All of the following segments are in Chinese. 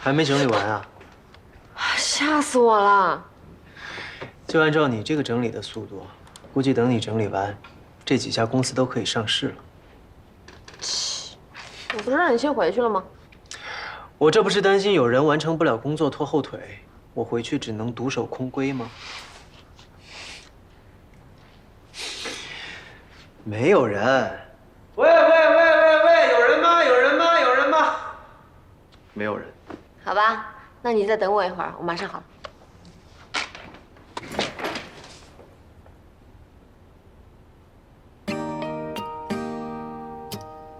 还没整理完啊？吓死我了！就按照你这个整理的速度，估计等你整理完，这几家公司都可以上市了。我不是让你先回去了吗？我这不是担心有人完成不了工作拖后腿，我回去只能独守空闺吗？没有人。喂喂喂喂喂，有人吗？有人吗？有人吗？没有人。好吧，那你再等我一会儿，我马上好了。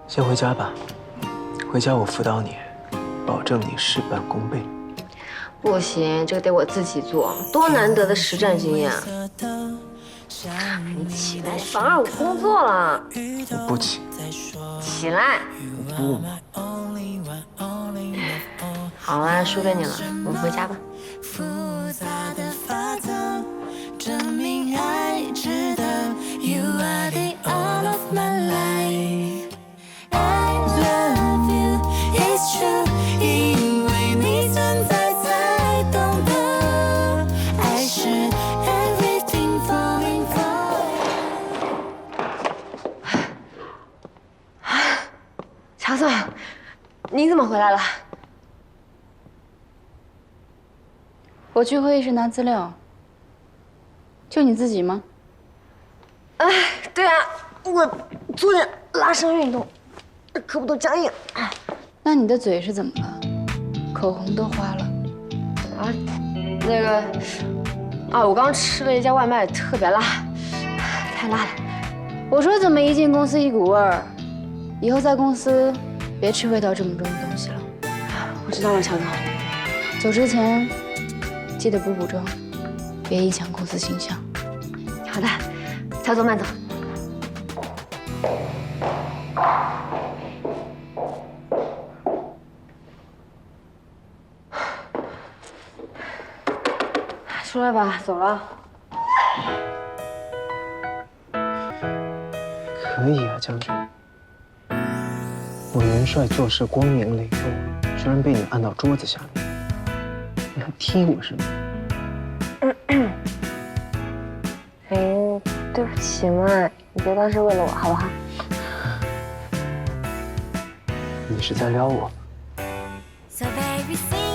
先回家吧，回家我辅导你，保证你事半功倍。不行，这个得我自己做，多难得的实战经验啊！你起来，妨碍我工作了。我不起。起来。不嘛。好啊，输给你了，我们回家吧。乔总，你怎么回来了？我去会议室拿资料，就你自己吗？哎，对啊，我昨天拉伸运动，胳膊都僵硬。那你的嘴是怎么了？口红都花了。啊，那个，啊，我刚吃了一家外卖，特别辣，太辣了。我说怎么一进公司一股味儿？以后在公司别吃味道这么重的东西了。我知道了，乔总。走之前记得补补妆，别影响公司形象。好的，乔总慢走。出来吧，走了。可以啊，将军。我元帅做事光明磊落，居然被你按到桌子下面，你还踢我是吗？哎，对不起嘛，你别当是为了我，好不好？你是在撩我？撩你嘴。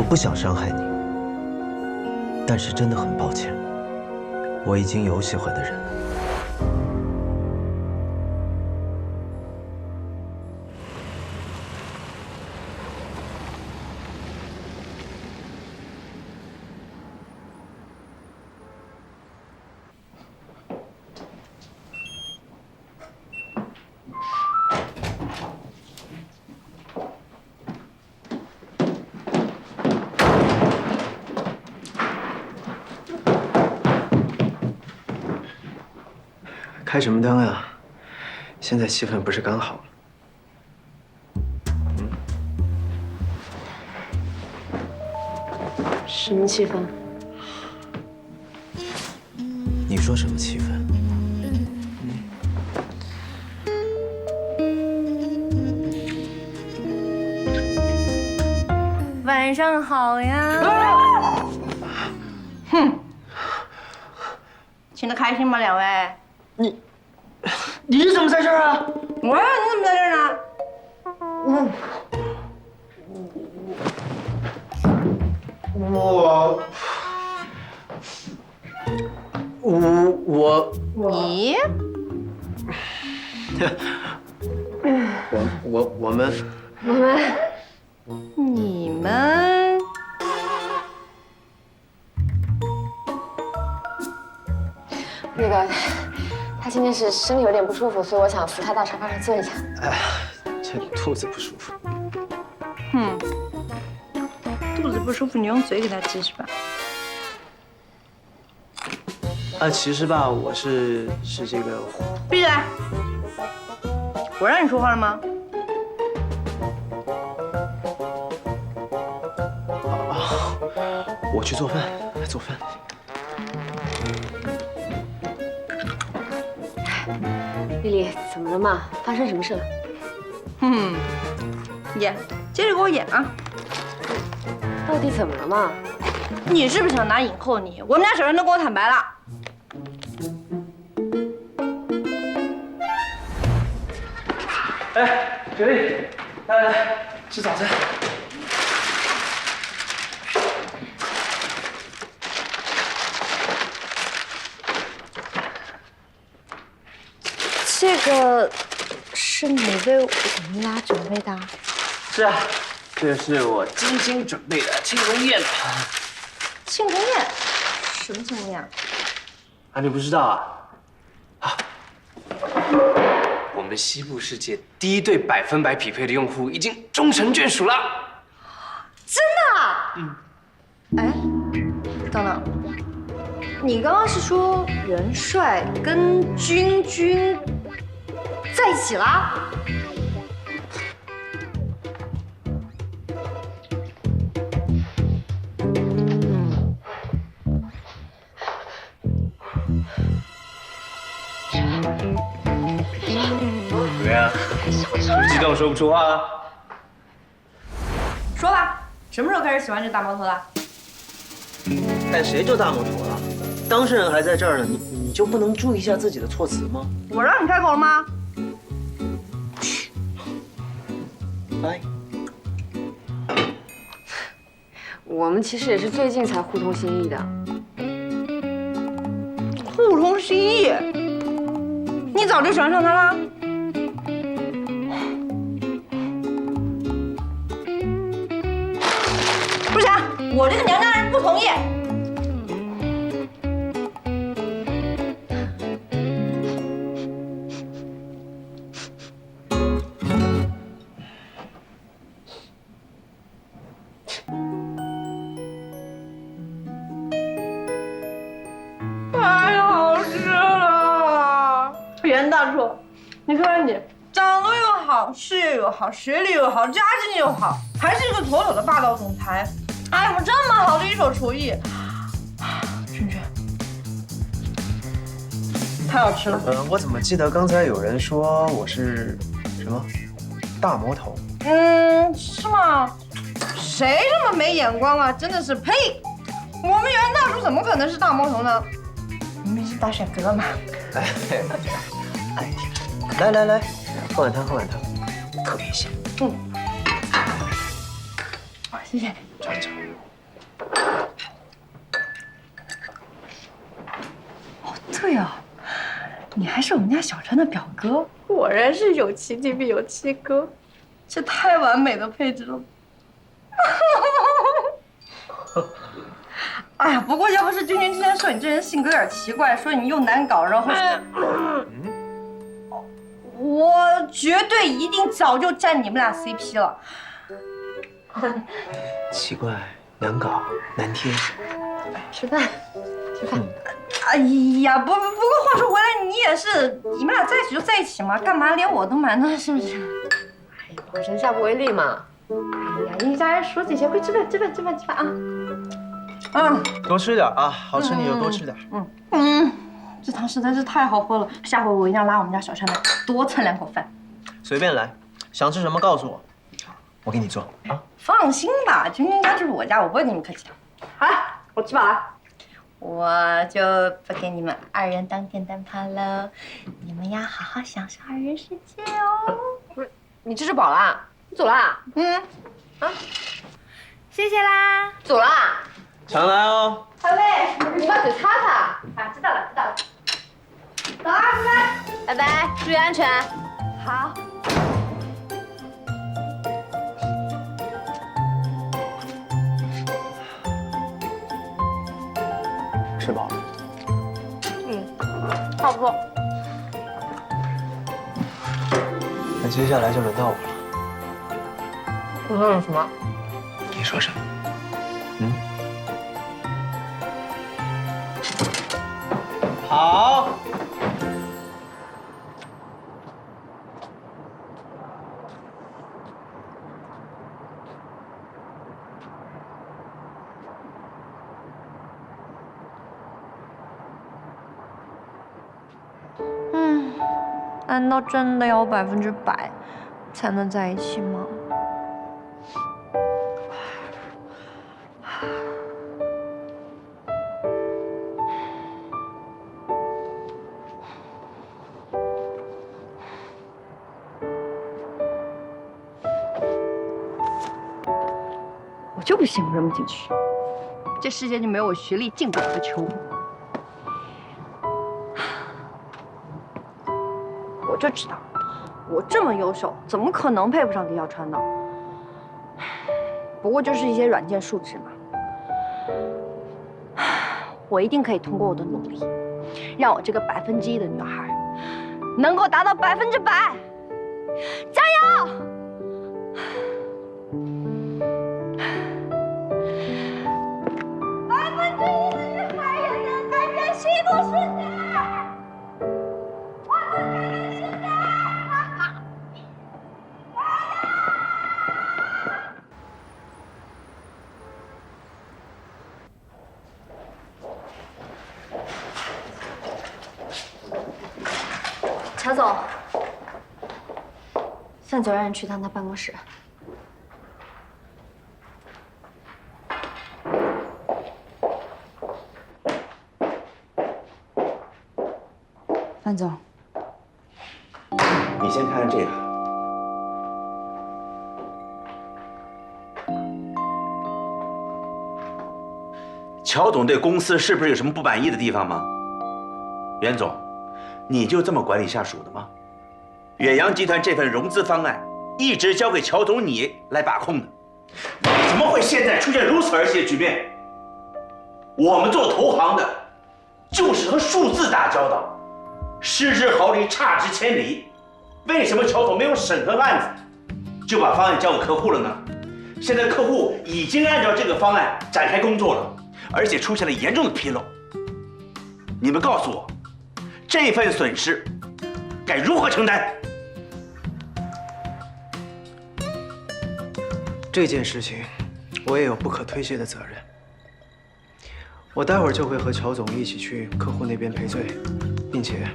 我不想伤害你，但是真的很抱歉，我已经有喜欢的人。开什么灯呀？现在气氛不是刚好了？什么气氛？你说什么气氛？晚上好呀！哼，请的开心吗，两位？你，怎么在这儿啊？我，你怎么在这儿呢？我，我我我？你？我我我们？我们？你们？那个，他今天是身体有点不舒服，所以我想扶他到沙发上坐一下。哎这肚子不舒服。嗯，肚子不舒服，你用嘴给他治是吧？啊，其实吧，我是是这个，闭嘴！我让你说话了吗？我去做饭，做饭。丽丽，怎么了嘛？发生什么事了？嗯，演，接着给我演啊！到底怎么了嘛？你是不是想拿影后你？我们家小陈都跟我坦白了。哎，雪莉，来来来，吃早餐。这个是你为我们俩准备的？是啊，这是我精心准备的庆功宴庆功宴？什么庆功宴？啊，你不知道啊？啊，我们西部世界第一对百分百匹配的用户已经终成眷属了。真的？嗯。哎，等等，你刚刚是说元帅跟君君在一起啦？怎么样？是激动说不出话了？说吧，什么时候开始喜欢这大毛头的？哎，谁就大魔头了？当事人还在这儿呢，你你就不能注意一下自己的措辞吗？我让你开口了吗？哎，我们其实也是最近才互通心意的。互通心意，你早就喜欢上他了？不行，我这个娘家人不同意。袁大厨，你看看你，长得又好，事业又好，学历又好，家境又好，还是一个妥妥的霸道总裁。哎，我这么好的一手厨艺，君君，太好吃了。嗯，我怎么记得刚才有人说我是什么大魔头？嗯，是吗？谁这么没眼光啊？真的是呸！我们袁大厨怎么可能是大魔头呢？明明是大帅哥嘛。哎，哎，来来来，喝碗汤，喝碗汤，特别香。嗯，谢谢。尝一尝。对啊，你还是我们家小川的表哥，果然是有其弟必有其哥，这太完美的配置了。哎呀，不过要不是君君今天说你这人性格有点奇怪，说你又难搞，然后是，我绝对一定早就占你们俩 CP 了。奇怪，难搞，难听。吃饭，吃饭。哎呀，不不不过话说回来，你也是，你们俩在一起就在一起嘛，干嘛连我都瞒呢？是不是？哎呀，我人下不为例嘛。哎呀，一家人说这些，快吃饭，吃饭，吃饭，吃饭啊！嗯多吃点啊，好吃你就多吃点。嗯嗯，这汤实在是太好喝了，下回我一定要拉我们家小川来多蹭两口饭。随便来，想吃什么告诉我，我给你做啊。放心吧，君君家就是我家，我不会跟你们客气的。好了，我吃饱了，我就不给你们二人当电灯泡喽。你们要好好享受二人世界哦。不是，你这是饱了？你走了？嗯，啊，谢谢啦。走啦？常来哦。小妹，你把嘴擦擦。啊，知道了，知道了。走啊，拜拜。拜拜，注意安全。好。吃饱了。嗯差不多。那接下来就轮到我了。你说什么？你说什么？嗯。好。真的要百分之百才能在一起吗？我就不信我扔不进去，这世界就没有我学历进不了的球。就知道，我这么优秀，怎么可能配不上李小川呢？不过就是一些软件数值嘛。我一定可以通过我的努力，让我这个百分之一的女孩能够达到百分之百。范总让你去趟他办公室。范总，你先看看这个，乔总对公司是不是有什么不满意的地方吗？袁总，你就这么管理下属的吗？远洋集团这份融资方案一直交给乔总你来把控的，怎么会现在出现如此儿戏的局面？我们做投行的，就是和数字打交道，失之毫厘，差之千里。为什么乔总没有审核案子，就把方案交给客户了呢？现在客户已经按照这个方案展开工作了，而且出现了严重的纰漏。你们告诉我，这份损失该如何承担？这件事情，我也有不可推卸的责任。我待会儿就会和乔总一起去客户那边赔罪，并且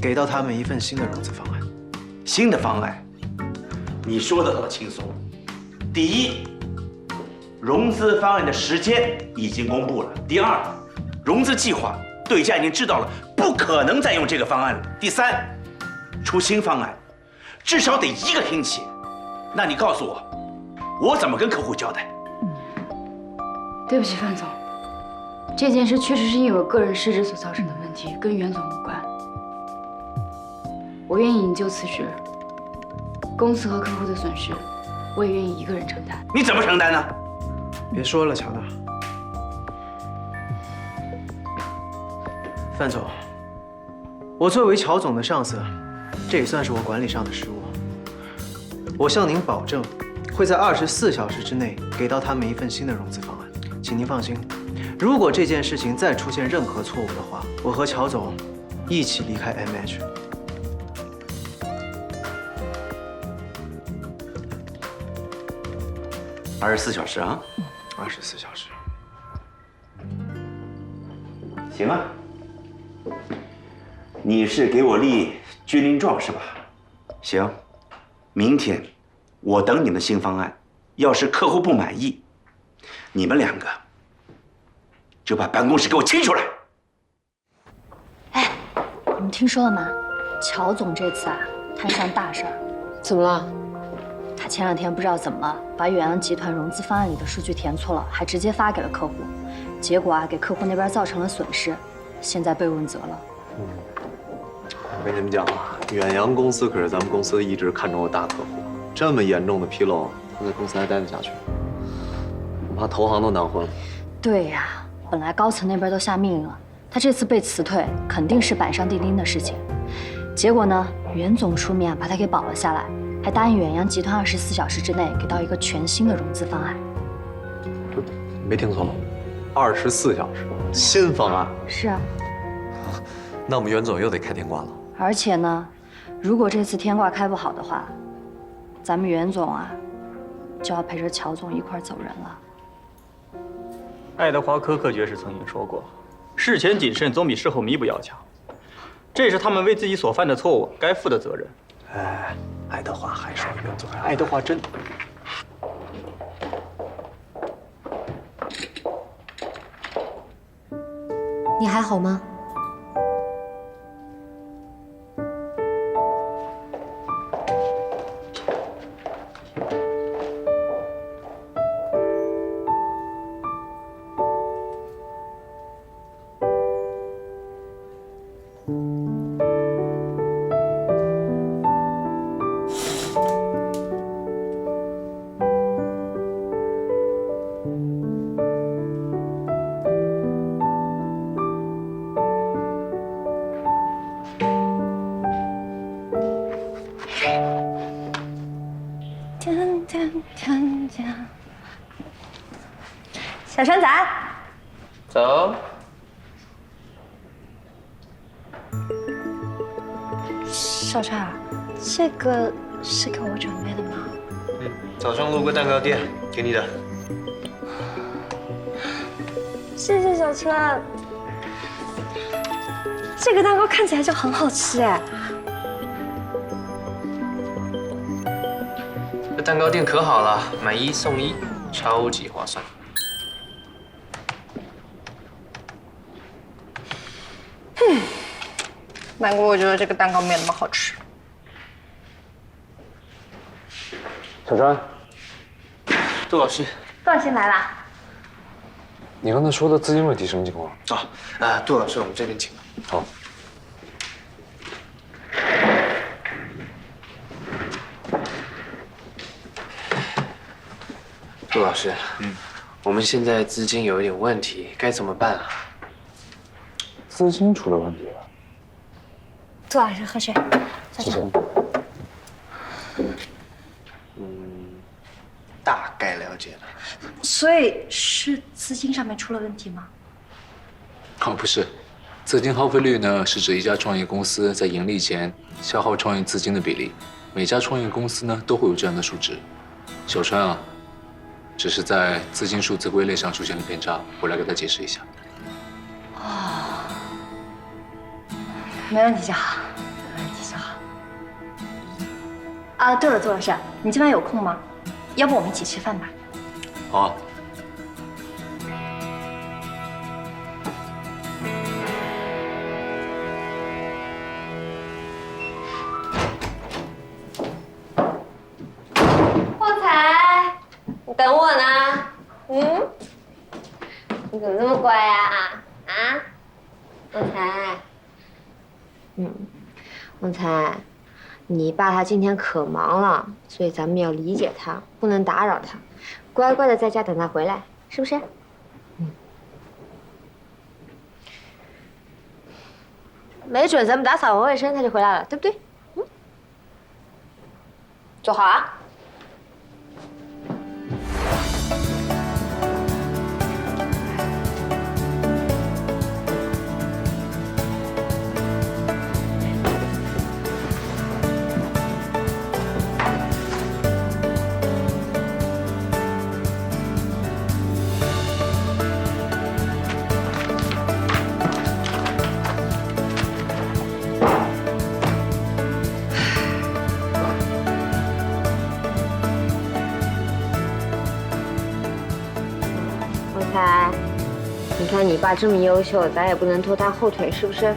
给到他们一份新的融资方案。新的方案，你说的倒轻松。第一，融资方案的时间已经公布了；第二，融资计划对家已经知道了，不可能再用这个方案了；第三，出新方案至少得一个星期。那你告诉我，我怎么跟客户交代？对不起，范总，这件事确实是因为我个人失职所造成的问题，跟袁总无关。我愿意引咎辞职，公司和客户的损失，我也愿意一个人承担。你怎么承担呢？别说了，乔娜。范总，我作为乔总的上司，这也算是我管理上的失误。我向您保证，会在二十四小时之内给到他们一份新的融资方案，请您放心。如果这件事情再出现任何错误的话，我和乔总一起离开 MH。二十四小时啊？二十四小时。行啊。你是给我立军令状是吧？行，明天我等你们新方案。要是客户不满意，你们两个就把办公室给我清出来。哎你们听说了吗？乔总这次啊摊上大事儿，怎么了？他前两天不知道怎么了，把远洋集团融资方案里的数据填错了，还直接发给了客户。结果啊给客户那边造成了损失，现在被问责了。我跟你们讲啊，远洋公司可是咱们公司一直看中的大客户，这么严重的纰漏，他在公司还待得下去吗？恐怕投行都难混了。对呀，本来高层那边都下命令了，他这次被辞退肯定是板上钉钉的事情。结果呢，袁总出面把他给保了下来，还答应远洋集团二十四小时之内给到一个全新的融资方案。没听错，二十四小时新方案。是啊，那我们袁总又得开天挂了。而且呢，如果这次天挂开不好的话，咱们袁总啊就要陪着乔总一块儿走人了。爱德华·科克爵士曾经说过：“事前谨慎总比事后弥补要强。”这是他们为自己所犯的错误该负的责任。哎，爱德华还说袁总，爱德华真。你还好吗？小川仔，走。小川，这个是给我准备的吗？嗯，早上路过蛋糕店，给你的。谢谢小川。这个蛋糕看起来就很好吃哎。这蛋糕店可好了，买一送一，超级划算。难怪我觉得这个蛋糕没那么好吃。小川，杜老师，杜老师来啦。你刚才说的资金问题什么情况？啊，啊，杜老师，我们这边请。好。杜老师，嗯，我们现在资金有一点问题，该怎么办啊？资金出了问题了。杜老师喝水，谢谢。嗯，大概了解了。所以是资金上面出了问题吗？哦，不是，资金耗费率呢是指一家创业公司在盈利前消耗创业资金的比例。每家创业公司呢都会有这样的数值。小川啊，只是在资金数字归类上出现了偏差，我来给他解释一下。没问题就好，没问题就好。啊，对了，杜老师，你今晚有空吗？要不我们一起吃饭吧？好啊。旺财，你等我呢。嗯？你怎么这么乖呀？啊？旺财。嗯，旺财，你爸他今天可忙了，所以咱们要理解他，不能打扰他，乖乖的在家等他回来，是不是？嗯。没准咱们打扫完卫生他就回来了，对不对？嗯。坐好啊。爸这么优秀，咱也不能拖他后腿，是不是？